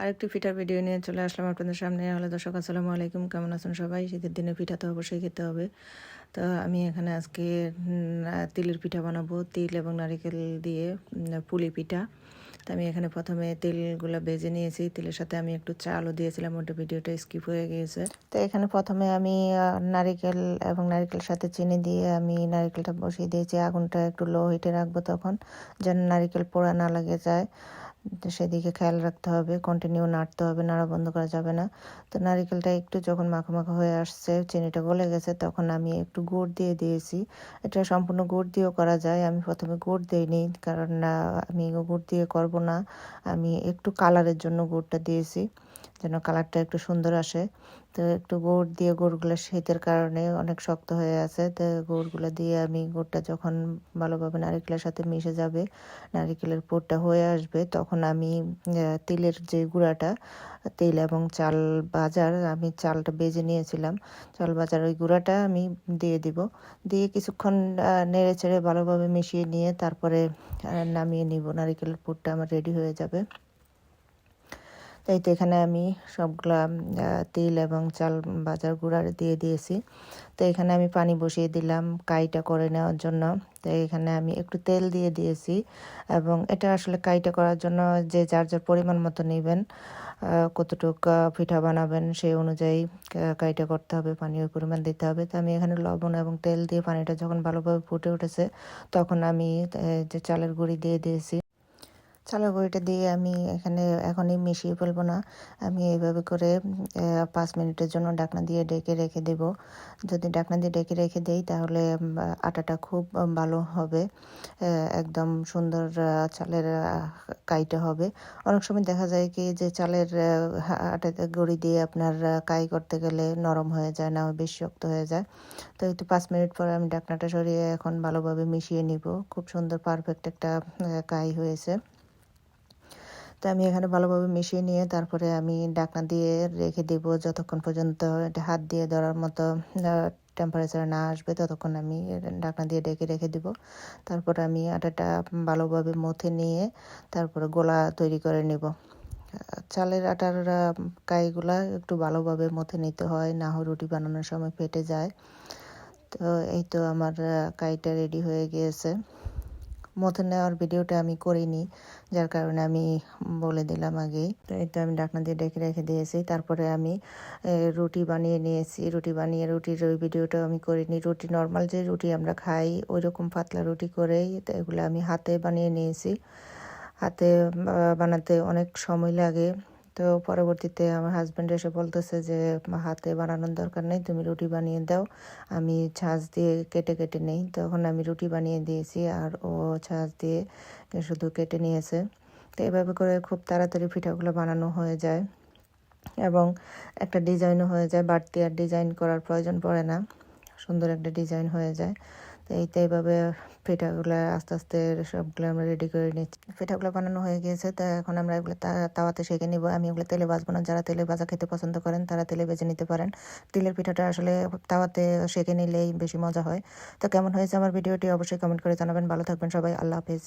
আরেকটি পিঠার ভিডিও নিয়ে চলে আসলাম আপনাদের সামনে। হলো দর্শক, আসসালামু আলাইকুম। কেমন আছেন সবাই? শীতের দিনে পিঠা তো অবশ্যই খেতে হবে। তো আমি এখানে আজকে তিলের পিঠা বানাবো। তিল এবং নারিকেল দিয়ে পুলি পিঠা। তো আমি এখানে প্রথমে তেলগুলো বেজে নিয়েছি। তেলের সাথে আমি একটু চালও দিয়েছিলাম, ওটা ভিডিওটা স্কিপ হয়ে গিয়েছে। তো এখানে প্রথমে আমি নারিকেল এবং নারিকেলের সাথে চিনি দিয়ে আমি নারিকেলটা বসিয়ে দিয়েছি। আগুনটা একটু লো হিটে রাখব তখন, যেন নারিকেল পোড়া না লাগে যায়। তো সেদিকে খেয়াল রাখতে হবে কন্টিনিউ নাড়তে হবে, নাড়া বন্ধ করা যাবে না। তো নারিকেলটা একটু যখন মাখো মাখো হয়ে আসছে, চিনিটা গলে গেছে, তখন আমি একটু গুড় দিয়ে দিয়েছি। এটা সম্পূর্ণ গুড় দিয়েও করা যায়, আমি প্রথমে গুড় দিইনি, কারণ আমি গুড় দিয়ে করব না। আমি একটু কালারের জন্য গুড়টা দিয়েছি। যেন কালারটা একটু সুন্দর আসে। তো একটু গুড় দিয়ে গুড়গুলো শীতের কারণে অনেক শক্ত হয়ে আছে। তো গুড়গুলো দিয়ে আমি গুড়টা যখন ভালোভাবে নারিকেলের সাথে মিশে যাবে, নারিকেলের পুরটা হয়ে আসবে, তখন আমি তিলের যে গুঁড়াটা, তেল এবং চাল বাজার, আমি চালটা বেজে নিয়েছিলাম। চাল বাজার ওই গুঁড়াটা আমি দিয়ে দিব। দিয়ে কিছুক্ষণ নেড়ে চেড়ে ভালোভাবে মিশিয়ে নিয়ে তারপরে নামিয়ে নিব। নারিকেলের পুরটা আমার রেডি হয়ে যাবে। তাই তো এখানে আমি সবগুলা তিল এবং চাল বাজার গুঁড়ার দিয়ে দিয়েছি। তো এখানে আমি পানি বসিয়ে দিলাম কাইটা করে নেওয়ার জন্য। তো এখানে আমি একটু তেল দিয়ে দিয়েছি এবং এটা আসলে কাইটা করার জন্য যে যার যার পরিমাণ মতো নেবেন কতটুক পিঠা বানাবেন সেই অনুযায়ী কাইটা করতে হবে পানি ওই পরিমাণ দিতে হবে। তো আমি এখানে লবণ এবং তেল দিয়ে পানিটা যখন ভালোভাবে ফুটে উঠেছে, তখন আমি যে চালের গুঁড়ি দিয়ে দিয়েছি। চালের গুঁড়িটা দিয়ে আমি এখানে এখনই মিশিয়ে ফেলব না। আমি এইভাবে করে পাঁচ মিনিটের জন্য ডাকনা দিয়ে ডেকে রেখে দেব। যদি ডাকনা দিয়ে ডেকে রেখে দেই তাহলে আটাটা খুব ভালো হবে। একদম সুন্দর চালের কাইটা হবে। অনেক সময় দেখা যায় কি যে চালের আটাতে গুঁড়ি দিয়ে আপনার কাই করতে গেলে নরম হয়ে যায় না বেশি শক্ত হয়ে যায়। তো তো পাঁচ মিনিট পরে আমি ডাকনাটা সরিয়ে এখন ভালোভাবে মিশিয়ে নিব। খুব সুন্দর, পারফেক্ট একটা কাই হয়েছে। তো আমি এখানে ভালোভাবে মিশিয়ে নিয়ে তারপরে আমি ডাকনা দিয়ে রেখে দেব যতক্ষণ পর্যন্ত এটা হাত দিয়ে ধরার মতো টেম্পারেচার না আসবে ততক্ষণ আমি ডাকনা দিয়ে ডেকে রেখে দিব। তারপর আমি আটাটা ভালোভাবে মথে নিয়ে তারপরে গোলা তৈরি করে নেব। চালের আটার কাইগুলা একটু ভালোভাবে মথে নিতে হয়, না হয় রুটি বানানোর সময় ফেটে যায়। তো এই তো আমার কাইটা রেডি হয়ে গিয়েছে। মথে নেওয়ার ভিডিওটা আমি করিনি, যার কারণে আমি বলে দিলাম আগেই। তো এটা আমি ডাকনা দিয়ে ডেকে রেখে দিয়েছি। তারপরে আমি রুটি বানিয়ে নিয়েছি। রুটি বানিয়ে, রুটির ওই ভিডিওটা আমি করিনি। রুটি নর্মাল যে রুটি আমরা খাই ওই রকম পাতলা রুটি করেই তো এগুলো আমি হাতে বানিয়ে নিয়েছি। হাতে বানাতে অনেক সময় লাগে। তো পরবর্তীতে আমার হাজব্যান্ড এসে বলতেছে যে হাতে বানানোর দরকার নেই, তুমি রুটি বানিয়ে দাও। আমি ছাঁচ দিয়ে কেটে কেটে নেই। তখন আমি রুটি বানিয়ে দিয়েছি আর ও ছাঁচ দিয়ে শুধু কেটে নিয়েছে। তো এভাবে করে খুব তাড়াতাড়ি পিঠাগুলো বানানো হয়ে যায় এবং একটা ডিজাইনও হয়ে যায়। বাড়তি আর ডিজাইন করার প্রয়োজন পড়ে না। সুন্দর একটা ডিজাইন হয়ে যায়। তো এইটা এইভাবে পিঠাগুলো আস্তে আস্তে সবগুলো আমরা রেডি করে নিচ্ছি। পিঠাগুলো বানানো হয়ে গিয়েছে, তো এখন আমরা এগুলো তাওয়াতে সেঁকে নিব। আমি এগুলো তেলে ভাজবো না। যারা তেলে ভাজা খেতে পছন্দ করেন, তারা তেলে ভেজে নিতে পারেন। তিলের পিঠাটা আসলে তাওয়াতে সেঁকে নিলেই বেশি মজা হয়। তো কেমন হয়েছে আমার ভিডিওটি অবশ্যই কমেন্ট করে জানাবেন। ভালো থাকবেন সবাই। আল্লাহ হাফিজ।